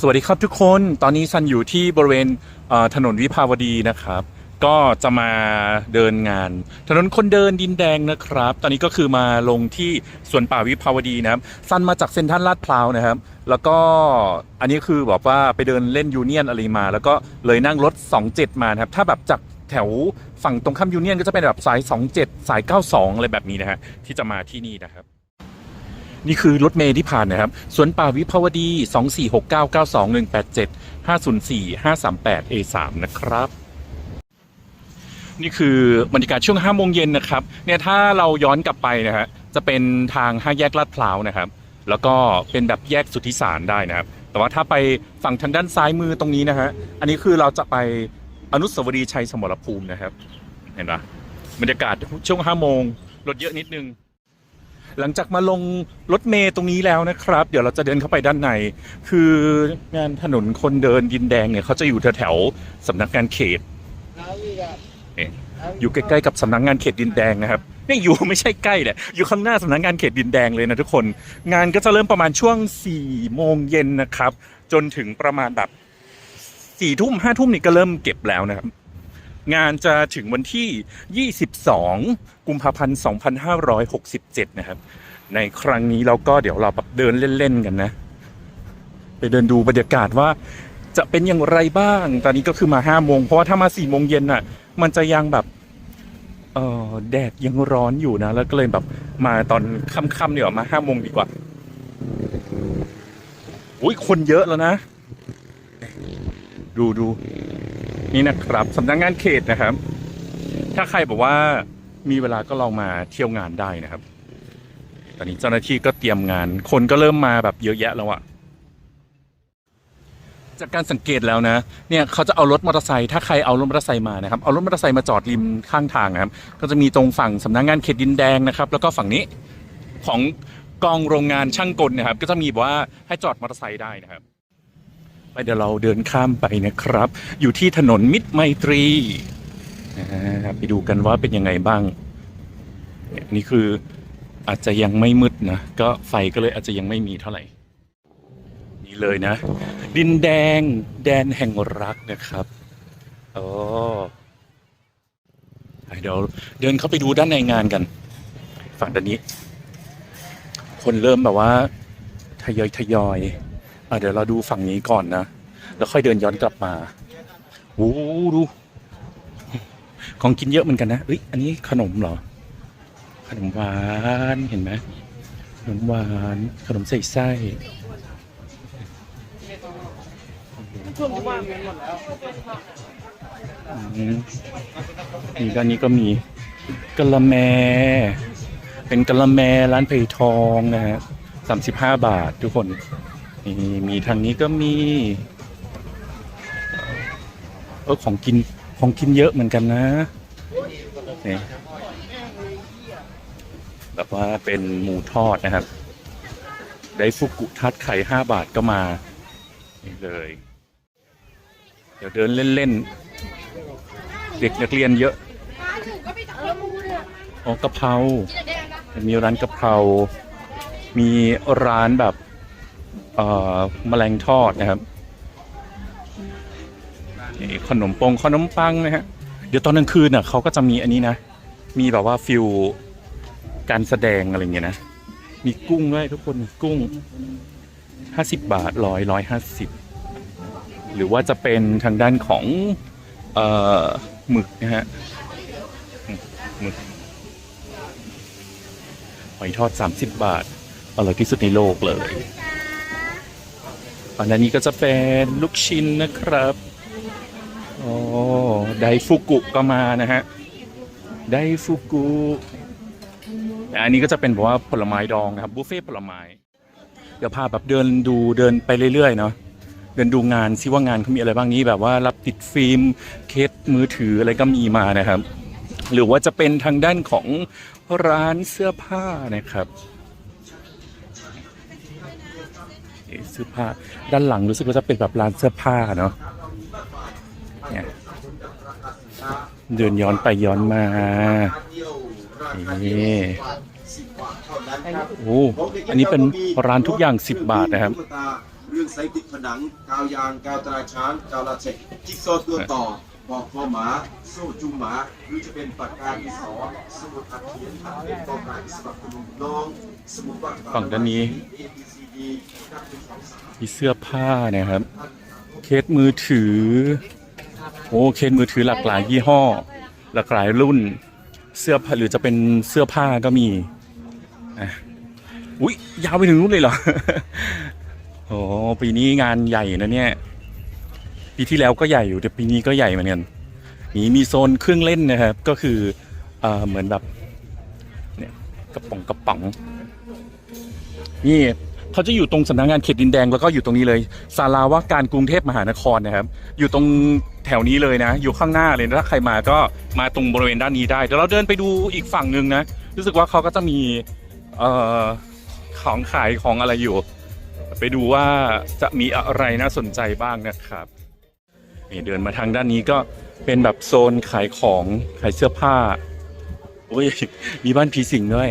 สวัสดีครับทุกคนตอนนี้ซันอยู่ที่บริเวณถนนวิภาวดีนะครับ ก็จะมาเดินงาน ถนนคนเดินดินแดงนะครับ ตอนนี้ก็คือมาลงที่สวนป่าวิภาวดีนะครับซันมาจากเซ็นทรัลลาดพร้าวนะครับ แล้วก็อันนี้คือแบบว่าไปเดินเล่นยูเนียนอะไรมา แล้วก็เลยนั่งรถ 27 มานะครับถ้าแบบจากแถวฝั่งตรงข้ามยูเนียนก็จะเป็นแบบสาย 27 สาย 92 อะไรแบบนี้นะฮะที่จะมาที่นี่นะครับ นี่คือรถเมย์ที่ผ่านนะครับสวนป่าวิภาวดี 246992187 504 538 A3 นะครับนี่คือบรรยากาศช่วง5โมงเย็นนะครับเนี่ยถ้าเราย้อนกลับไปนะฮะจะเป็นทางห้าแยกลาดพร้าวนะครับ แล้วก็เป็นแบบแยกสุทธิสารได้นะครับ แต่ว่าถ้าไปฝั่งทางด้านซ้ายมือตรงนี้นะฮะอันนี้คือเราจะไปอนุสาวรีย์ชัยสมรภูมินะครับ เห็นปะบรรยากาศช่วง5โมงรถเยอะนิดนึง หลังจากมาลงรถเมย์ตรงนี้แล้วนะครับ เดี๋ยวเราจะเดินเข้าไปด้านใน คืองานถนนคนเดินดินแดงเนี่ยเขาจะอยู่แถวๆสำนักงานเขตอยู่ใกล้ๆกับสำนักงานเขตดินแดงนะครับนี่อยู่ไม่ใช่ใกล้แหละอยู่ข้างหน้าสำนักงานเขตดินแดงเลยนะทุกคน งานก็จะเริ่มประมาณช่วง4โมงเย็นนะครับ จนถึงประมาณแบบสี่ทุ่มห้าทุ่มนี่ก็เริ่มเก็บแล้วนะครับ งานจะถึงวันที่ 22 กุมภาพันธ์ 2567 นะครับ ในครั้งนี้เราก็เดี๋ยวเราแบบเดินเล่น ๆ กันนะ ไปเดินดูบรรยากาศว่าจะเป็นอย่างไรบ้าง ตอนนี้ก็คือมา5โมง เพราะว่าถ้ามา4โมงเย็นน่ะ มันจะยังแบบเออแดดยังร้อนอยู่นะ แล้วก็เลยแบบมาตอนค่ำๆเดี๋ยวามา5โมงดีกว่าอุ้ยคนเยอะแล้วนะ ดูดู นี่นะครับสำนักงานเขตนะครับ ถ้าใครบอกว่ามีเวลาก็ลองมาเที่ยวงานได้นะครับ ตอนนี้เจ้าหน้าที่ก็เตรียมงาน คนก็เริ่มมาแบบเยอะแยะแล้วอะจากการสังเกตแล้วนะ เนี่ยเขาจะเอารถมอเตอร์ไซค์ถ้าใครเอารถมอเตอร์ไซค์มานะครับ เอารถมอเตอร์ไซค์มาจอดริมข้างทางนะครับ ก็จะมีตรงฝั่งสำนักงานเขตดินแดงนะครับ แล้วก็ฝั่งนี้ของกองโรงงานช่างกลนะครับ ก็จะมีบอกว่าให้จอดมอเตอร์ไซค์ได้นะครับ เดี๋ยวเราเดินข้ามไปนะครับ อยู่ที่ถนนมิตรไมตรีไปดูกันว่าเป็นยังไงบ้างนี่ยนี่คืออาจจะยังไม่มืดนะก็ไฟก็เลยอาจจะยังไม่มีเท่าไหร่ นี่เลยนะ ดินแดงแดนแห่งรักนะครับโอ้เดี๋ยวเดินเข้าไปดูด้านในงานกัน ฝั่งด้านนี้ คนเริ่มแบบว่า ทยอยทยอย เดี๋ยวเราดูฝั่งนี้ก่อนนะ แล้วค่อยเดินย้อนกลับมาโอ้ดูของกินเยอะเหมือนกันนะเอ้ยอันนี้ขนมเหรอ ขนมหวานเห็นไหมขนมหวานขนมใส่ไส้อืมนี่ด้านนี้ก็มีกะละแม เป็นกะละแมร้านไผ่ทองนะฮะสามสิบห้าบาททุกคน นี่มีทางนี้ก็มี เออของกินของกินเยอะเหมือนกันนะนี่แบบว่าเป็นหมูทอดนะครับ ไดฟุกุทัดไข่ห้าบาทก็มานี่เลย เดี๋ยวเดินเล่นๆ เด็กนักเรียนเยอะอ๋อกะเพรา มีร้านกะเพรา มีร้านแบบ แมลงทอดนะครับขนมปงขนมปังนะฮะเดี๋ยวตอนกลางคืนน่ะเขาก็จะมีอันนี้นะ มีแบบว่าฟิลการแสดงอะไรเงี้ยนะ มีกุ้งด้วยทุกคนกุ้งห้าสิบบาทร้อยร้อยห้าสิบหรือว่าจะเป็นทางด้านของเอ่อหมึกนะฮะหมึกหอยทอดสามสิบบาทอร่อยที่สุดในโลกเลย อันนี้ก็จะเป็นลูกชิ้นนะครับโอ้ไดฟุกุก็มานะฮะไดฟุกุแต่อันนี้ก็จะเป็นแบบว่าผลไม้ดองนะครับบุฟเฟ่ผลไม้ เดี๋ยวพาแบบเดินดูเดินไปเรื่อยๆเนาะเดินดูงานซิว่างานเขามีอะไรบ้างนี้แบบว่ารับติดฟิล์มเคสมือถืออะไรก็มีมานะครับ หรือว่าจะเป็นทางด้านของร้านเสื้อผ้านะครับ สื้อผ้า ด้านหลังรู้สึกว่าจะเป็นแบบร้านเสื้อผ้าเนาะเนี่ยเดินย้อนไปย้อนมานี่โอ้อันนี้เป็นร้านทุกอย่าง 10 บาทนะครับใส่องไซติดผนังกาวยางกาวตราช้างกาวลาเทคจิ๊กซอตัวต่อปอกคอหมาโซ่จุงหมาหรือจะเป็นปากกาดินสอสมุดอัดเขียนอัดเป็นกองหมายสำหรับคุณน้องสมุดวาดฝัฝั่งด้านนี้ มีเสื้อผ้านะครับ เคสมือถือ โอ้เคสมือถือหลากหลายยี่ห้อ หลากหลายรุ่น เสื้อผ้าหรือจะเป็นเสื้อผ้าก็มีอะอุ๊ยยาวไปถึงนู้นเลยเหรอ โอ้ปีนี้งานใหญ่นะเนี่ย ปีที่แล้วก็ใหญ่อยู่แต่ปีนี้ก็ใหญ่เหมือนกันนี่มีโซนเครื่องเล่นนะครับ ก็คือเออเหมือนแบบเนี่ยกระป๋องกระป๋องนี่ เขาจะอยู่ตรงสำนักงานเขตดินแดงแล้วก็อยู่ตรงนี้เลยศาลาว่าการกรุงเทพมหานครนะครับ อยู่ตรงแถวนี้เลยนะ อยู่ข้างหน้าเลยถ้าใครมาก็มาตรงบริเวณด้านนี้ได้เดี๋ยวเราเดินไปดูอีกฝั่งหนึ่งนะรู้สึกว่าเขาก็จะมีเอ่อของขายของอะไรอยู่ ไปดูว่าจะมีอะไรน่าสนใจบ้างนะครับนี่เดินมาทางด้านนี้ก็เป็นแบบโซนขายของขายเสื้อผ้าโอ้ยมีบ้านผีสิงด้วย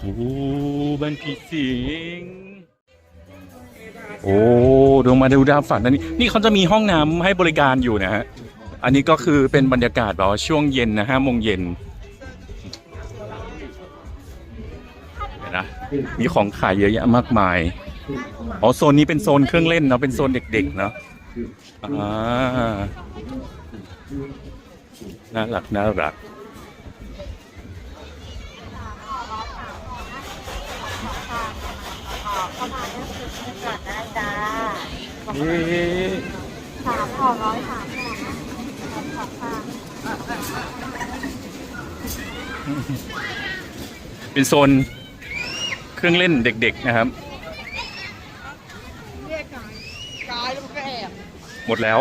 โอ้บ้านผีสิง โอ้ดูมาดูดาวฝันอันนี้ นี่เขาจะมีห้องน้ำให้บริการอยู่นะฮะ อันนี้ก็คือเป็นบรรยากาศแบบว่าช่วงเย็นนะห้าโมงเย็นเห็นนะ มีของขายเยอะแยะมากมาย อ๋อโซนนี้เป็นโซนเครื่องเล่นเนาะ เป็นโซนเด็กๆเนาะ อ่า น่ารักน่ารัก เข้ามาเลือกซื้อก่อนได้จ้าเอ๊ะสามห่อร้อยสามห่อนะขอบค่ะเป็นโซนเครื่องเล่นเด็กๆนะครับ เรียกกายกายแล้วมันก็แอบหมดแล้ว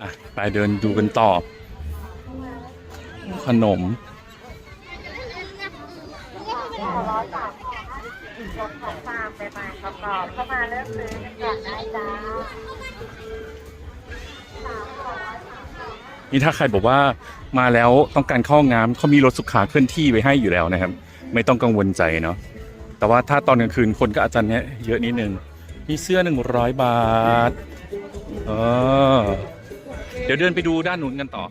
อะไปเดินดูกันต่อขนม ร้อยสามห่อนะรถของฟาร์มไปมาประกอบเข้ามาเลือกซื้อกันก่อนได้จ้านี่ถ้าใครบอกว่ามาแล้วต้องการเข้าห้องน้ำเขามีรถสุขาเคลื่อนที่ไว้ให้อยู่แล้วนะครับ ไม่ต้องกังวลใจเนาะแต่ว่าถ้าตอนกลางคืนคนก็อาจจะเนี้ยเยอะนิดนึงมีเสื้อหนึ่งร้อยบาทเออเดี๋ยวเดินไปดูด้านนู้นกันต่อ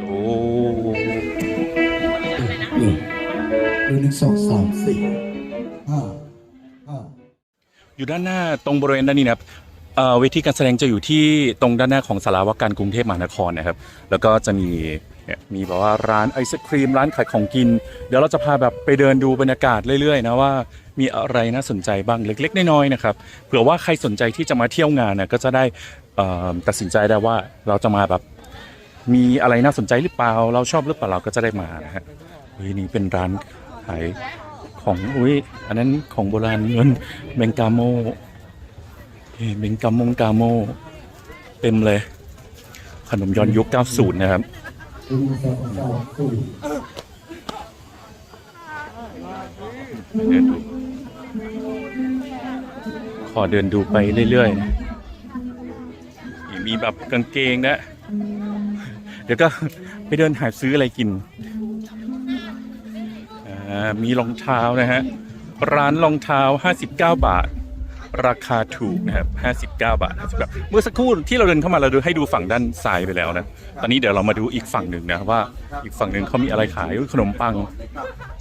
โอ้ หนึ่งหนึ่งสองสามสี่ห้าห้าอยู่ด้านหน้าตรงบริเวณด้านนี้นะครับเอ่อเวทีการแสดงจะอยู่ที่ตรงด้านหน้าของสาราว่าการกรุงเทพมหานครนะครับ แล้วก็จะมีเนี่ยมีแบบว่าร้านไอศครีมร้านขายของกิน เดี๋ยวเราจะพาแบบไปเดินดูบรรยากาศเรื่อยๆนะว่ามีอะไรน่าสนใจบ้างเล็ก ๆ น้อยๆนะครับเผื่อว่าใครสนใจที่จะมาเที่ยวงานนะก็จะได้เอ่อตัดสินใจได้ว่าเราจะมาแบบมีอะไรน่าสนใจหรือเปล่า เราชอบหรือเปล่าเราก็จะได้มานะฮะเฮ้ยนี่เป็นร้าน ขายของอุ้ยอันนั้นของโบราณเงินเบงกาโมเบงกามงกาโม เต็มเลย ขนมย้อนยุค 90 นะครับ เดินดู ขอเดินดูไปเรื่อยๆ มีแบบกางเกงนะ เดี๋ยวก็ไปเดินหาซื้ออะไรกิน มีรองเท้านะฮะ ร้านรองเท้า 59 บาท ราคาถูกนะครับ 59 บาท50บาท เมื่อสักครู่ที่เราเดินเข้ามาเราดูให้ดูฝั่งด้านซ้ายไปแล้วนะ ตอนนี้เดี๋ยวเรามาดูอีกฝั่งหนึ่งนะว่าอีกฝั่งหนึ่งเขามีอะไรขายขนมปัง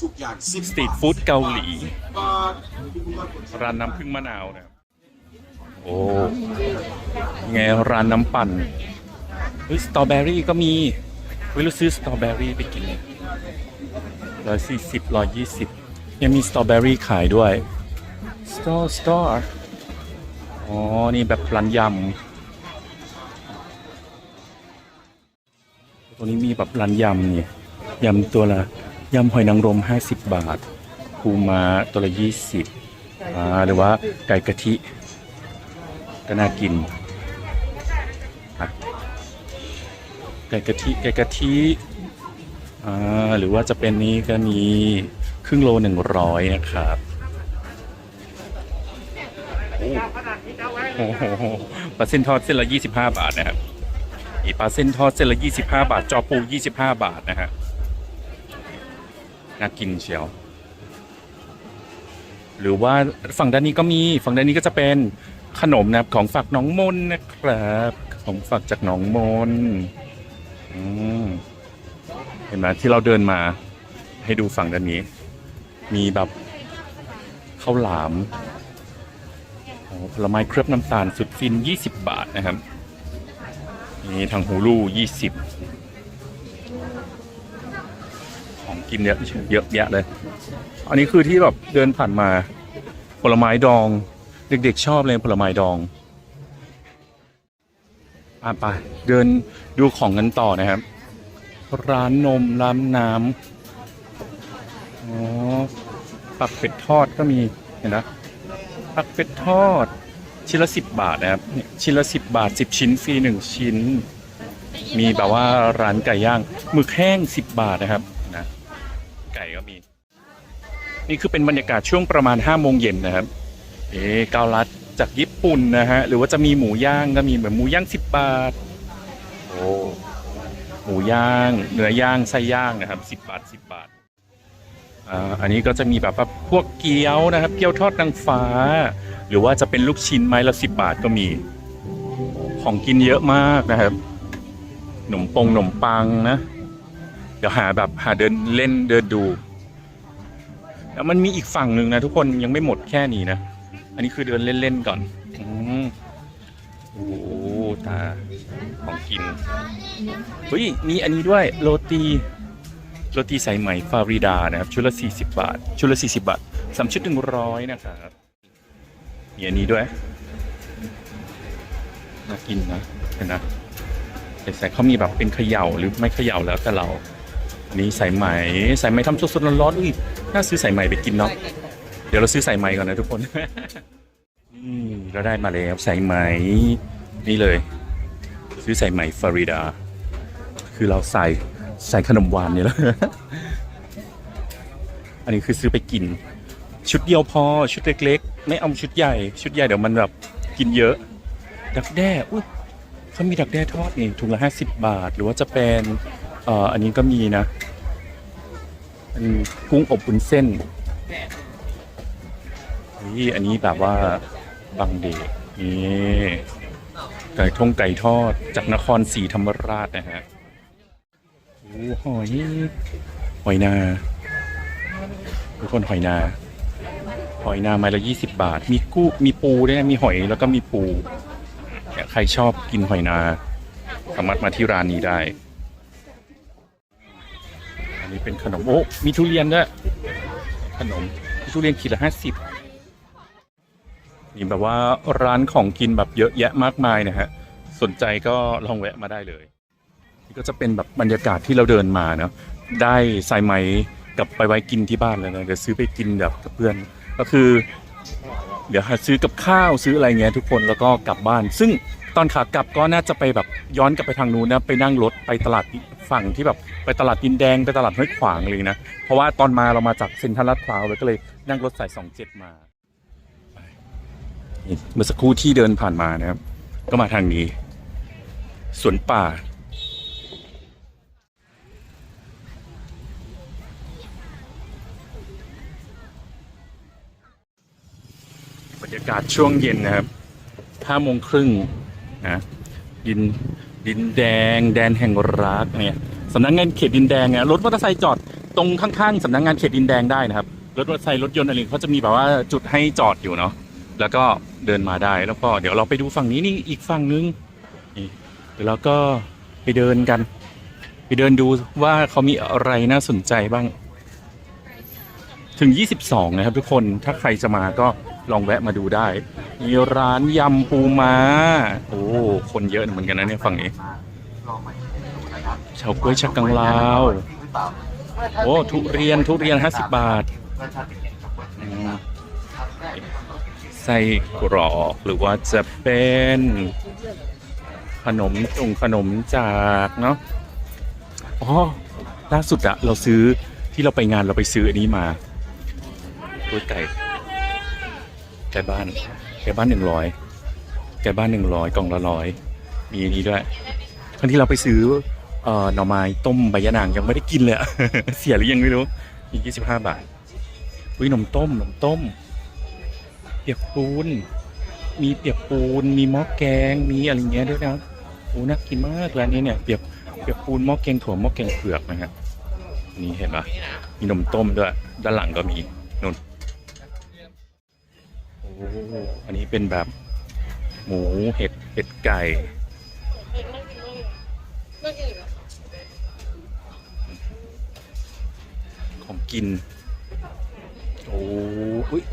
ทุกอย่างสตรีทฟู้ดเกาหลี ร้านน้ำผึ้งมะนาวนะโอ้ไงร้านน้ำปั่นเฮ้ยสตรอเบอรี่ก็มีเฮ้ยเราซื้อสตรอเบอรี่ไปกิน ร้อยสี่สิบร้อยยี่สิบยังมีสตรอเบอรี่ขายด้วยสตอร์สตอร์อ๋อ นี่แบบร้านยำ ตัวนี้มีแบบร้านยำนี่ยำตัวละยำหอยนางรมห้าสิบบาทปูม้าตัวละยี่สิบอ่าหรือว่าไก่กะทิ ก็น่ากินอะไก่กะทิ ไก่กะทิอ่า หรือว่าจะเป็นนี้ก็มีครึ่งโลหนึ่งร้อยนะครับโอ้โหปลาเส้นทอดเส้นละยี่สิบห้าบาทนะครับอีปลาเส้นทอดเส้นละยี่สิบห้าบาท จอปูยี่สิบห้าบาทนะฮะน่ากินเชียว หรือว่าฝั่งด้านนี้ก็มีฝั่งด้านนี้ก็จะเป็นขนมนะครับของฝากน้องมนนะครับ ของฝากจากน้องมนอืม ห็นไหมที่เราเดินมาให้ดูฝั่งด้านนี้ มีแบบข้าวหลามผลไม้เคลือบน้ำตาลสุดฟิน 20 บาทนะครับนี่ทางฮูลู20 ของกินเยอะเยอะแยะเลย อันนี้คือที่แบบเดินผ่านมาผลไม้ดอง เด็กๆชอบเลยผลไม้ดองอะไปเดินดูของกันต่อนะครับ ร้านนมร้านน้ำอ๋อปักเป็ดทอดก็มีเห็นนะปักเป็ดทอด ชิ้นละสิบบาทนะครับเนี่ยชิ้นละสิบบาทสิบชิ้นฟรีหนึ่งชิ้น มีแบบว่าร้านไก่ย่างหมึกแห้งสิบบาทนะครับนะไก่ก็มี นี่คือเป็นบรรยากาศช่วงประมาณ5้าโมงเย็นนะครับ เอ๊เกาลัดจากญี่ปุ่นนะฮะ หรือว่าจะมีหมูย่างก็มีเหมือนหมูย่างสิบบาท โอ้ หมูย่างเนื้อย่างไส้ย่างนะครับสิบบาทสิบบาทอ,อันนี้ก็จะมีแบบว่าพวกเกี๊ยวนะครับ เกี๊ยวทอดนางฟ้า หรือว่าจะเป็นลูกชิ้นไม้ละสิบบาทก็มี ของกินเยอะมากนะครับขนมปงขนมปังนะ เดี๋ยวหาแบบหาเดินเล่นเดินดู แล้วมันมีอีกฝั่งหนึ่งนะทุกคนยังไม่หมดแค่นี้นะ อันนี้คือเดินเล่นๆก่อนอมโอ้โหตาของกิน เฮ้ยมีอันนี้ด้วยโรตีโรตีสายไหมฟาริดานะครับชุดละ 40 บาท ชุดละ 40 บาทสามชุดหนึ่งร้อยนะครับมีอันนี้ด้วยน่ากินนะเห็นนะแต่ใส่เขามีแบบเป็นเขย่าหรือไม่เขย่าแล้วแต่เราอันนี้สายไหมสายไหมทำสดๆร้อนๆอุ้ยน่าซื้อสายไหมไปกินเนาะเดี๋ยวเราซื้อสายไหมก่อนนะทุกคนอืมเราได้มาแล้วสายไหมนี่เลย ซื้อสายไหมฟลอริดา คือเราใส่ใส่ขนมหวานเนี่ยแล้วอันนี้คือซื้อไปกิน ชุดเดียวพอชุดเล็กๆ ไม่เอาชุดใหญ่ ชุดใหญ่เดี๋ยวมันแบบกินเยอะ ดักแด้อุ้ยเขามีดักแด้ทอดนี่ถุงละห้าสิบบาท หรือว่าจะเป็นเอ่ออันนี้ก็มีนะอันกุ้งอบบุนเส้นนี่อันนี้แบบว่าบางเดชนี่ไก่ทงไก่ทอดจากนครศรีธรรมราชนะฮะ หอยหอยนา ทุกคนหอยนา หอยนาไม้ละยี่สิบบาท มีกุ้งมีปูด้วยนะมีหอยแล้วก็มีปูใครชอบกินหอยนาสามารถมาที่ร้านนี้ได้ อันนี้เป็นขนมโอ้มีทุเรียนด้วยขนมมีทุเรียนขีดละห้าสิบนี่แบบว่าร้านของกินแบบเยอะแยะมากมายนะฮะ สนใจก็ลองแวะมาได้เลย ก็จะเป็นแบบบรรยากาศที่เราเดินมาเนาะได้สายไหมกลับไปไว้กินที่บ้านแล้วนะเดี๋ยวซื้อไปกินแบบกับเพื่อนก็คือ เดี๋ยวหาซื้อกับข้าวซื้ออะไรเงี้ยทุกคนแล้วก็กลับบ้าน ซึ่งตอนขากลับก็น่าจะไปแบบย้อนกลับไปทางนู้นนะไปนั่งรถไปตลาดฝั่งที่แบบไปตลาดดินแดงไปตลาดห้วยขวางเลยนะเพราะว่าตอนมาเรามาจากเซ็นทรัลลาดพร้าวเลยก็เลยนั่งรถสายสองเจ็ดมาเมื่อสักครู่ที่เดินผ่านมานะครับ ก็มาทางนี้สวนป่า บรรยากาศช่วงเย็นนะครับห้าโมงครึ่งนะดินดินแดง แดนแห่งรักเนี่ยสำนักงานเขตดินแดงเนี่ยรถมอเตอร์ไซค์จอดตรงข้างๆสำนักงานเขตดินแดงได้นะครับรถมอเตอร์ไซค์รถยนต์อะไรเขาจะมีแบบว่าจุดให้จอดอยู่เนาะแล้วก็เดินมาได้แล้วก็เดี๋ยวเราไปดูฝั่งนี้นี่อีกฝั่งนึงนี่เดี๋ยวเราก็ไปเดินกัน ไปเดินดูว่าเขามีอะไรน่าสนใจบ้าง ถึง 22 นะครับทุกคนถ้าใครจะมาก็ ลองแวะมาดูได้ มีร้านยำปูม้า โอ้ คนเยอะเหมือนกันนะเนี่ยฝั่งนี้เฉาก๊วยชักกังลาว โอ้ ทุเรียนทุเรียน 50 บาท ไส้กรอกหรือว่าจะเป็นขนมจงขนมจากเนาะ อ๋อ ล่าสุดอะเราซื้อที่เราไปงานเราไปซื้ออันนี้มาตัวไก่ ไก่บ้านไก่บ้านหนึ่งร้อยไก่บ้านหนึ่งร้อยกล่องละร้อยมีอันนี้ด้วยครั้งที่เราไปซื้อเอ่อหน่อไม้ต้มใบยะนางยังไม่ได้กินเลยอะ เสียหรือยังไม่รู้มียี่สิบห้าบาทอุ้ยนมต้มนมต้ม เปียกปูน มีเปียกปูน มีหม้อแกง มีอะไรเงี้ยด้วยนะโอ้น่ากินมากร้านนี้เนี่ยเปียกเปียกปูนหม้อแกงถั่วหม้อแกงเผือกนะครับนี่เห็นปะมีนมต้มด้วย ด้านหลังก็มีนุ่น อันนี้เป็นแบบหมูเห็ดเป็ดไก่ของกิน โอ้อุ้ย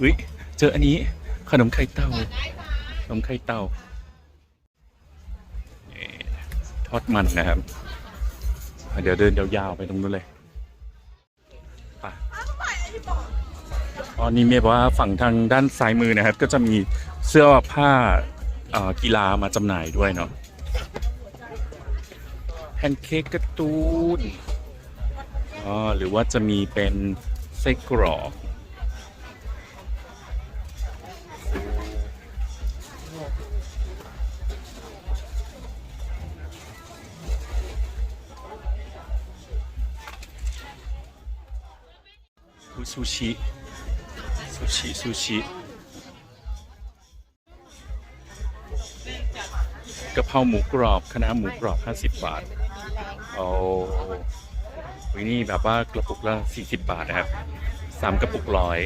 อุ้ยเจออันนี้ขนมไข่เต่าขนมไข่เต่าทอดมันนะครับ เดี๋ยวเดินยาวๆไปตรงนู้นเลยไป ตอนนี้เมย์บอกว่าฝั่งทางด้านซ้ายมือนะครับ ก็จะมีเสื้อผ้ากีฬามาจำหน่ายด้วยเนาะแพนเค้กการ์ตูนอ๋อหรือว่าจะมีเป็นไส้กรอกกุซูชิ ซูชิซูชิกะเพราหมูกรอบคณะหมูกรอบ 50 บาทโอ้วินี่แบบว่ากระปุกละ 40 บาทนะครับสามกระปุกร้อย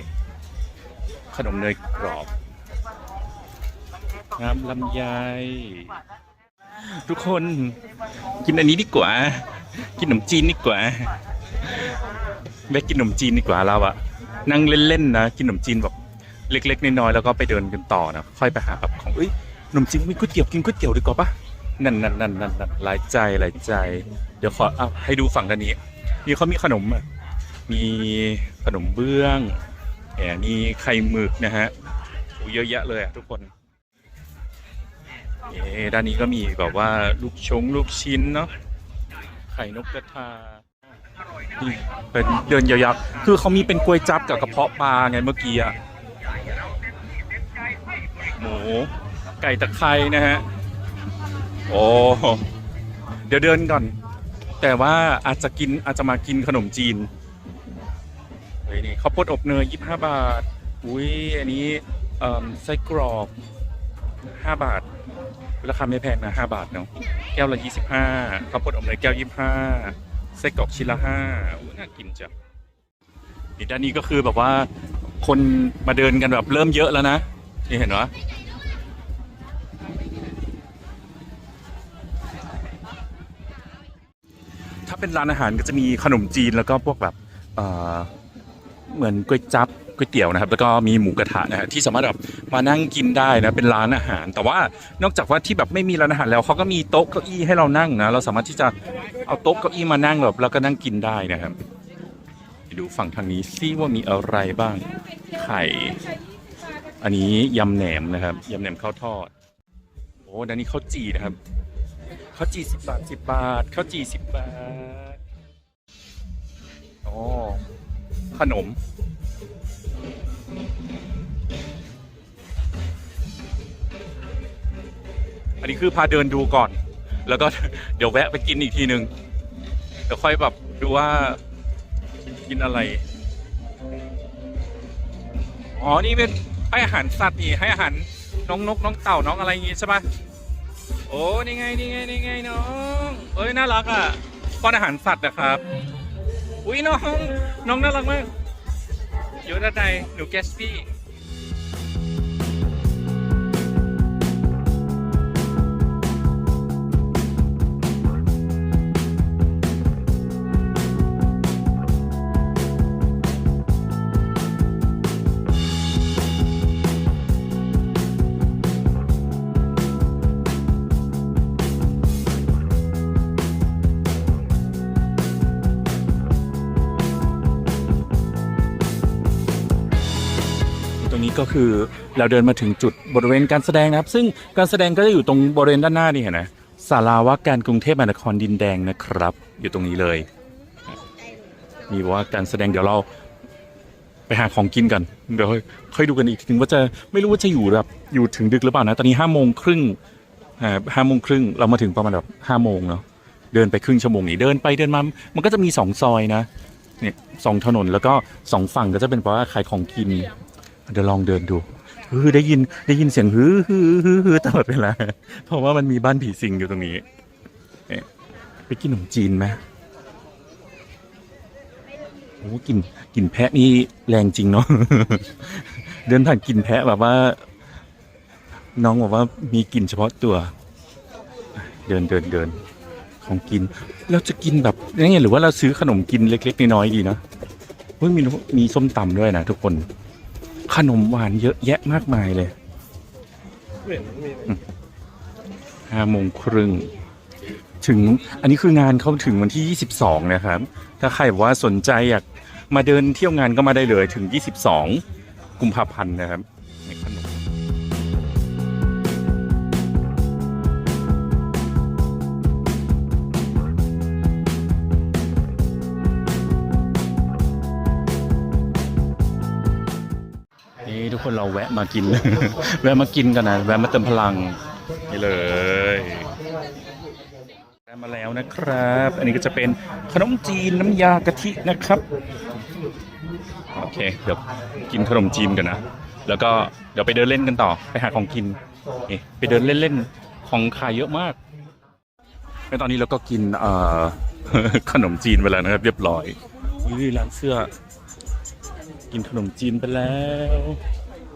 ขนมเนยกรอบ น้ำลำไย ทุกคนกินอันนี้ดีกว่า กินขนมจีนดีกว่าแวะกินขนมจีนดีกว่าเราอะ นั่งเล่นๆนะกินขนมจีนแบบเล็กๆน้อยๆแล้วก็ไปเดินกันต่อนะค่อยไปหาแบบของเอ้ยขนมจีนมีก๋วยเตี๋ยวกินก๋วยเตี๋ยวดีกว่าปะนั่นนั่นนั่นนั่นนั่นหลายใจหลายใจ เดี๋ยวขอเอาให้ดูฝั่งด้านนี้นี่เขามีขนมมีขนมเบื้องแหมมีไข่หมึกนะฮะโอ้เยอะแยะเลยอะทุกคนเอด้านนี้ก็มีแบบว่าลูกชงลูกชิ้นเนาะไข่นกกระทา นี่เป็นเดินยาวๆ คือเขามีเป็นกล้วยจับกับกระเพาะปลาไงเมื่อกี้อะหมูไก่ตะไคร้นะฮะ โอ้เดี๋ยวเดินก่อน แต่ว่าอาจจะกินอาจจะมากินขนมจีนเฮ้ยนี่ข้าวโพดอบเนย25บาท อุ้ยอันนี้ไส้กรอก5บาท ราคาไม่แพงนะ5บาทเนาะ แก้วละ25ข้าวโพดอบเนยแก้ว25 ไส้กรอกชิ้นละ5อุ้าน่ากินจังนี่ด้านนี้ก็คือแบบว่าคนมาเดินกันแบบเริ่มเยอะแล้วนะ นี่เห็นไหมถ้าเป็นร้านอาหารก็จะมีขนมจีนแล้วก็พวกแบบ เออเหมือนก๋วยจั๊บ ก๋วยเตี๋ยวนะครับแล้วก็มีหมูกระทะนะฮะที่สามารถแบบมานั่งกินได้นะเป็นร้านอาหาร แต่ว่านอกจากว่าที่แบบไม่มีร้านอาหารแล้วเขาก็มีโต๊ะเก้าอี้ให้เรานั่งนะเราสามารถที่จะเอาโต๊ะเก้าอี้มานั่งแบบแล้วก็นั่งกินได้นะครับดูฝั่งทางนี้ซิว่ามีอะไรบ้างไข่อันนี้ยำแหนมนะครับยำแหนมข้าวทอดโอ้ด้านนี้ข้าวจี่นะครับข้าวจีสิบบาทสิบบาทข้าวจีสิบบาทโอ้ขนม อันนี้คือพาเดินดูก่อน แล้วก็เดี๋ยวแวะไปกินอีกทีหนึ่งเดี๋ยวค่อยแบบดูว่ากินอะไร อ๋อ นี่เป็นให้อาหารสัตว์นี่ให้อาหารน้องนกน้องเต่าน้องอะไรอย่างงี้ใช่ปะโอ้ นี่ไง นี่ไง นี่ไงน้อง เอ้ย น่ารักอะป้อนอาหารสัตว์นะครับ อุ้ยน้อง น้องน่ารักมากอยู่ด้านในหนูแกสปี้ ก็คือเราเดินมาถึงจุดบริเวณการแสดงนะครับ ซึ่งการแสดงก็จะอยู่ตรงบริเวณด้านหน้านี่เห็นไหมศาลาว่าการกรุงเทพมหานครดินแดงนะครับ อยู่ตรงนี้เลยมีบอกว่าการแสดงเดี๋ยวเราไปหาของกินกันเดี๋ยวค่อยดูกันอีกทีนึงว่าจะไม่รู้ว่าจะอยู่แบบอยู่ถึงดึกหรือเปล่านะตอนนี้ห้าโมงครึ่งห้าโมงครึ่งเรามาถึงประมาณแบบห้าโมงเนาะเดินไปครึ่งชั่วโมงนี้เดินไปเดินมามันก็จะมีสองซอยนะเนี่ยสองถนนแล้วก็สองฝั่งก็จะเป็นแบบว่าขายของกิน เดี๋ยวลองเดินดูฮือได้ยินได้ยินเสียงฮือฮือฮือฮือตลอดเวลาเพราะว่ามันมีบ้านผีสิงอยู่ตรงนี้เอ๊ะไปกินขนมจีนไหมโอ้กลินกลินแพะนี่แรงจริงเนาะเดินผ่านกลินแพะแบบว่า น้องบอกว่ามีกลิ่นเฉพาะตัว เดินเดินเดินของกินเราจะกินแบบนี่หรือว่าเราซื้อขนมกินเล็ก ๆ น้อยๆดีนะเฮ้ยมีมีส้มตำด้วยนะทุกคน ขนมหวานเยอะแยะมากมายเลยห้าโมงครึ่งถึงอันนี้คืองานเขาถึงวันที่ 22 นะครับ ถ้าใครบอกว่าสนใจอยากมาเดินเที่ยวงานก็มาได้เลยถึง 22 กุมภาพันธ์นะครับ เราแวะมากิน แวะมากินกันนะแวะมาเติมพลังนี่เลยได้มาแล้วนะครับ อันนี้ก็จะเป็นขนมจีนน้ำยากะทินะครับโอเค เดี๋ยวกินขนมจีนกันนะ แล้วก็เดี๋ยวไปเดินเล่นกันต่อ ไปหาของกินไปเดินเล่นๆของขายเยอะมากแล้วตอนนี้เราก็กินขนมจีนไปแล้วนะครับเรียบร้อยร้านเสื้อ กินขนมจีนไปแล้ว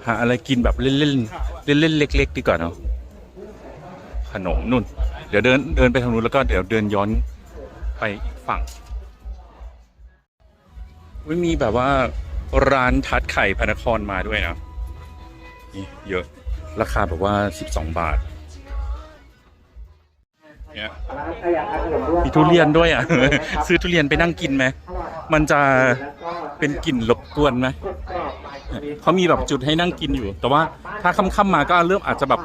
หาอะไรกินแบบเล่นเล่นเล่นเล่นๆเล็ก ๆ ดีกว่าเนาะขนมนุ่น เดี๋ยวเดินเดินไปทางนู้นแล้วก็เดี๋ยวเดินย้อนไปอีกฝั่งไม่มีแบบว่าร้านทัดไข่พนครมาด้วยนะนี่เยอะราคาแบบว่า 12 บาท เนี่ยมีทุเรียนด้วยอะ ซื้อทุเรียนไปนั่งกินไหม มันจะเป็นกลิ่นรบกวนไหมเขามีแบบจุดให้นั่งกินอยู่ แต่ว่าถ้าค่ำๆมาก็เริ่มอาจจะแบบ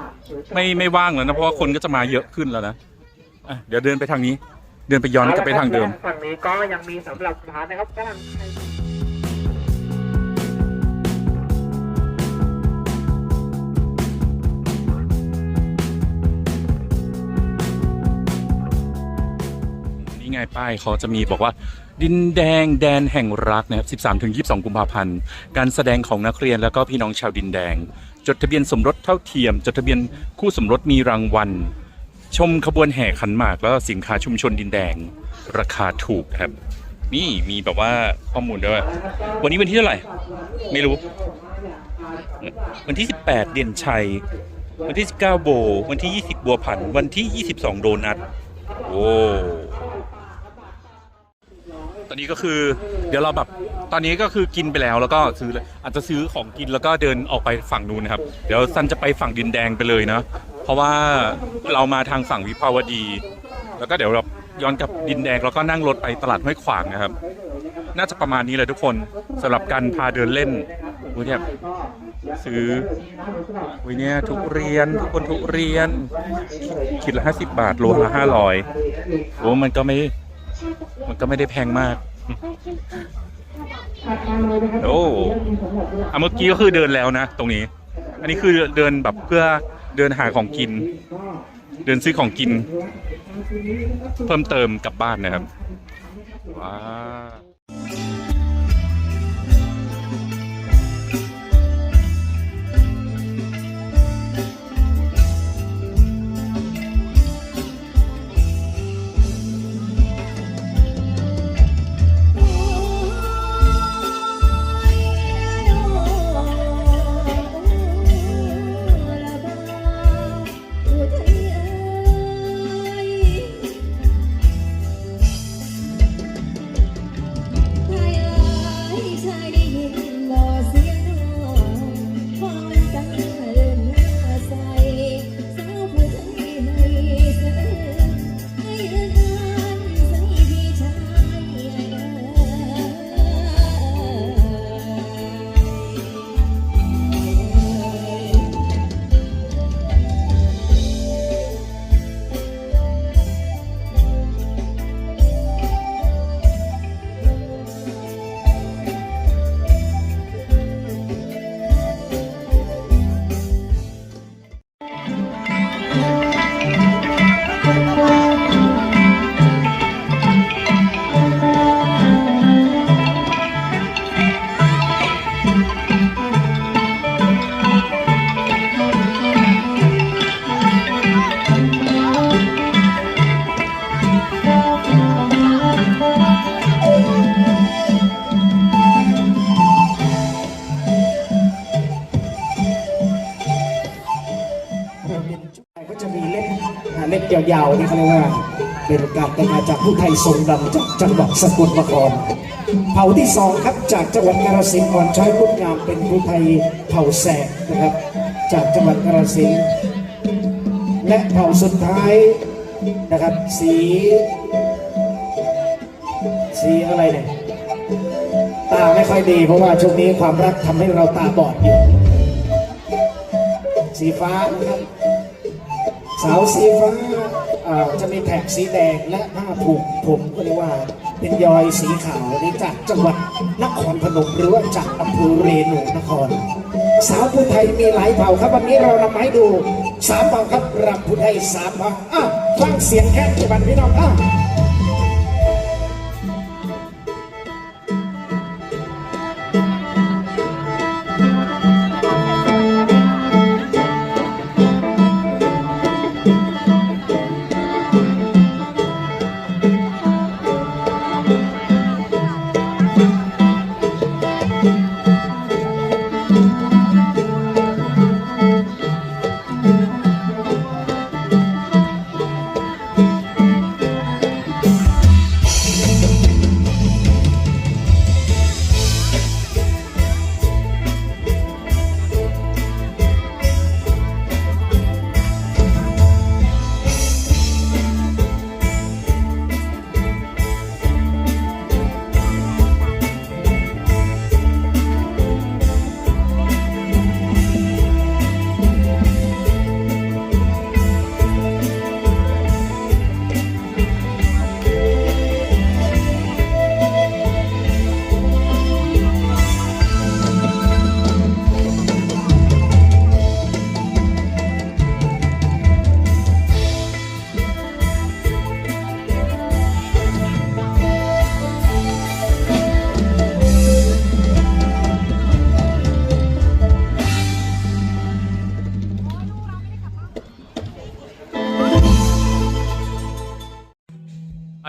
ไม่ไม่ว่างแล้วนะ เพราะว่าคนก็จะมาเยอะขึ้นแล้วนะอะเดี๋ยวเดินไปทางนี้ เดินไปย้อนกลับไปทางเดิม ฝั่งนี้ก็ยังมีสำหรับร้านนะครับกำลัง นี่ไงป้ายเขาจะมีบอกว่าดินแดงแดนแห่งรักนะครับ 13 ถึง 22 กุมภาพันธ์ การแสดงของนักเรียนแล้วก็พี่น้องชาวดินแดง จดทะเบียนสมรสเท่าเทียม จดทะเบียนคู่สมรสมีรางวัล ชมขบวนแห่ขันหมาก แล้วสินค้าชุมชนดินแดง ราคาถูกครับ นี่มีแบบว่าข้อมูลด้วย วันนี้วันที่เท่าไหร่ ไม่รู้ วันที่ 18 เด่นชัย วันที่ 19 โบ วันที่ 20 บัวผัน วันที่ 22 โดนัท โอ้ ตอนนี้ก็คือเดี๋ยวเราแบบตอนนี้ก็คือกินไปแล้วแล้วก็ซื้อเลยอาจจะซื้อของกินแล้วก็เดินออกไปฝั่งนู้นนะครับ เดี๋ยวซันจะไปฝั่งดินแดงไปเลยนะ เพราะว่าเรามาทางฝั่งวิภาวดี แล้วก็เดี๋ยวเราย้อนกลับดินแดงแล้วก็นั่งรถไปตลาดห้วยขวางนะครับ น่าจะประมาณนี้เลยทุกคนสำหรับการพาเดินเล่นอุ้ยเนี่ยซื้ออุ้ยเนี่ยทุเรียนทุกคนทุเรียนขีดละห้าสิบบาทโลละห้าร้อยโอ้มันก็ไม่ ก็ไม่ได้แพงมากโอ้อะเมื่อกี้ก็คือเดินแล้วนะ ตรงนี้ อันนี้คือเดินแบบเพื่อเดินหาของกิน เดินซื้อของกิน เพิ่มเติมกลับบ้านนะครับว้า ต่งงาจากผู้ไทยทรงดำจากจังหวัดสกลนคร เผ่าที่สองครับจากจังหวัดกาฬสินธุ์อ่อนช้อยพุทธงามเป็นผู้ไทยเผ่าแสกนะครับ จากจังหวัดกาฬสินธุ์และเผ่าสุดท้ายนะครับ สี สีอะไรเนี่ยตาไม่ค่อยดีเพราะว่าช่วงนี้ความรักทำให้เราตาบอดอยู่สีฟ้านะครับสาวสีฟ้า จะมีแถบสีแดงและผ้าผูกผมก็เรียกว่าเป็นยอยสีขาวนี่จากจังหวัดนครพนมหรือว่าจากอำเภอเรนูนคร สาวผู้ไทยมีหลายเผ่าครับวันนี้เรานำมาให้ดูสามเผ่าครับรำผู้ไทยสามเผ่าอะฟังเสียงแค่ที่บันพี่น้องอะ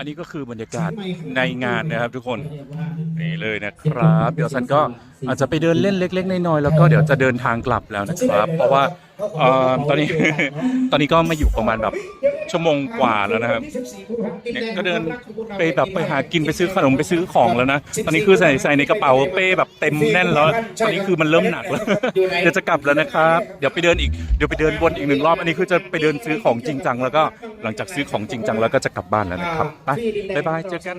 อันนี้ก็คือบรรยากาศในงานนะครับทุกคน นี่เลยนะครับ เดี๋ยวซันก็อาจจะไปเดินเล่นเล็ก ๆน้อยๆแล้วก็เดี๋ยวจะเดินทางกลับแล้วนะครับ เพราะว่าเอ่อตอนนี้ ตอนนี้ก็มาอยู่ประมาณแบบชั่วโมงกว่าแล้วนะครับเนี่ยก็เดินไปแบบไปหากินไปซื้อขนมไปซื้อของแล้วนะตอนนี้คือใส่ใส่ในกระเป๋าเป้แบบเต็มแน่นแล้วตอนนี้คือมันเริ่มหนักแล้ว เดี๋ยวจะกลับแล้วนะครับ เดี๋ยวไปเดินอีกเดี๋ยวไปเดินวนอีกหนึ่งรอบอันนี้คือจะไปเดินซื้อของจริงจังแล้วก็หลังจากซื้อของจริงจังแล้วก็จะกลับบ้านแล้วนะครับไปบ๊ายบายเจอกัน